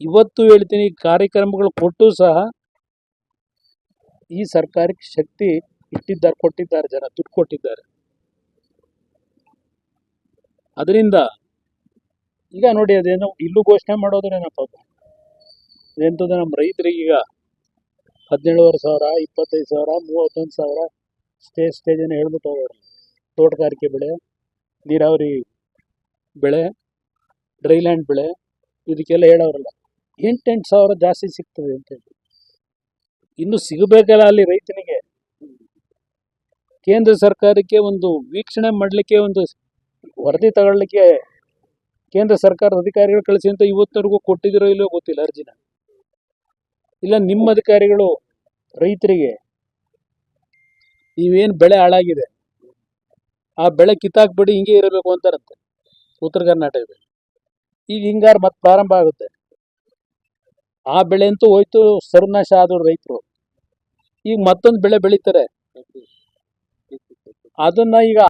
ಇವತ್ತು ಹೇಳ್ತೀನಿ ಕಾರ್ಯಕ್ರಮಗಳು ಕೊಟ್ಟು ಸಹ ಈ ಸರ್ಕಾರಕ್ಕೆ ಶಕ್ತಿ ಇಟ್ಟಿದ್ದಾರೆ, ಕೊಟ್ಟಿದ್ದಾರೆ ಜನ, ದುಡ್ಡು ಕೊಟ್ಟಿದ್ದಾರೆ. ಅದರಿಂದ ಈಗ ನೋಡಿ, ಅದೇನೋ ಇಲ್ಲೂ ಘೋಷಣೆ ಮಾಡೋದ್ರೇನಪ್ಪ ಎಂಥದ್ದು ನಮ್ಮ ರೈತರಿಗೆ ಈಗ ಹದಿನೇಳುವರೆ ಸಾವಿರ, ಇಪ್ಪತ್ತೈದು ಸಾವಿರ, ಮೂವತ್ತೊಂದು ಸಾವಿರ ಸ್ಟೇಜ್ ಸ್ಟೇಜ್ ಏನು ಹೇಳ್ಬಿಟ್ಟು ಹೋಗೋರು. ತೋಟಗಾರಿಕೆ ಬೆಳೆ, ನೀರಾವರಿ ಬೆಳೆ, ಡ್ರೈಲ್ಯಾಂಡ್ ಬೆಳೆ, ಇದಕ್ಕೆಲ್ಲ ಹೇಳೋರಲ್ಲ. ಎಂಟೆಂಟು ಸಾವಿರ ಜಾಸ್ತಿ ಸಿಗ್ತದೆ ಅಂತ ಹೇಳಿ. ಇನ್ನು ಸಿಗಬೇಕಲ್ಲ ಅಲ್ಲಿ ರೈತನಿಗೆ. ಕೇಂದ್ರ ಸರ್ಕಾರಕ್ಕೆ ಒಂದು ವೀಕ್ಷಣೆ ಮಾಡಲಿಕ್ಕೆ ಒಂದು ವರದಿ ತಗೊಳ್ಳಿಕ್ಕೆ ಕೇಂದ್ರ ಸರ್ಕಾರದ ಅಧಿಕಾರಿಗಳು ಕಳಿಸಿ ಅಂತ ಇವತ್ತವರೆಗೂ ಕೊಟ್ಟಿದಿರೋ ಇಲ್ಲೋ ಗೊತ್ತಿಲ್ಲ ಅರ್ಜಿನ. ಇಲ್ಲ, ನಿಮ್ಮ ಅಧಿಕಾರಿಗಳು ರೈತರಿಗೆ ನೀವೇನು ಬೆಳೆ ಹಾಳಾಗಿದೆ? ಆ ಬೆಳೆ ಕಿತ್ತಾಕ್ಬಿಡಿ, ಹಿಂಗೆ ಇರಬೇಕು ಅಂತಾರಂತೆ. ಉತ್ತರ ಕರ್ನಾಟಕದಲ್ಲಿ. ಈಗ ಹಿಂಗಾರು ಮತ್ತೆ ಪ್ರಾರಂಭ ಆಗುತ್ತೆ. ಆ ಬೆಳೆ ಅಂತೂ ಹೋಯ್ತು ಸರ್ವನಾಶ ಆದ್ರು ರೈತರು. ಈಗ ಮತ್ತೊಂದು ಬೆಳೆ ಬೆಳೀತಾರೆ. ಅದನ್ನ ಈಗ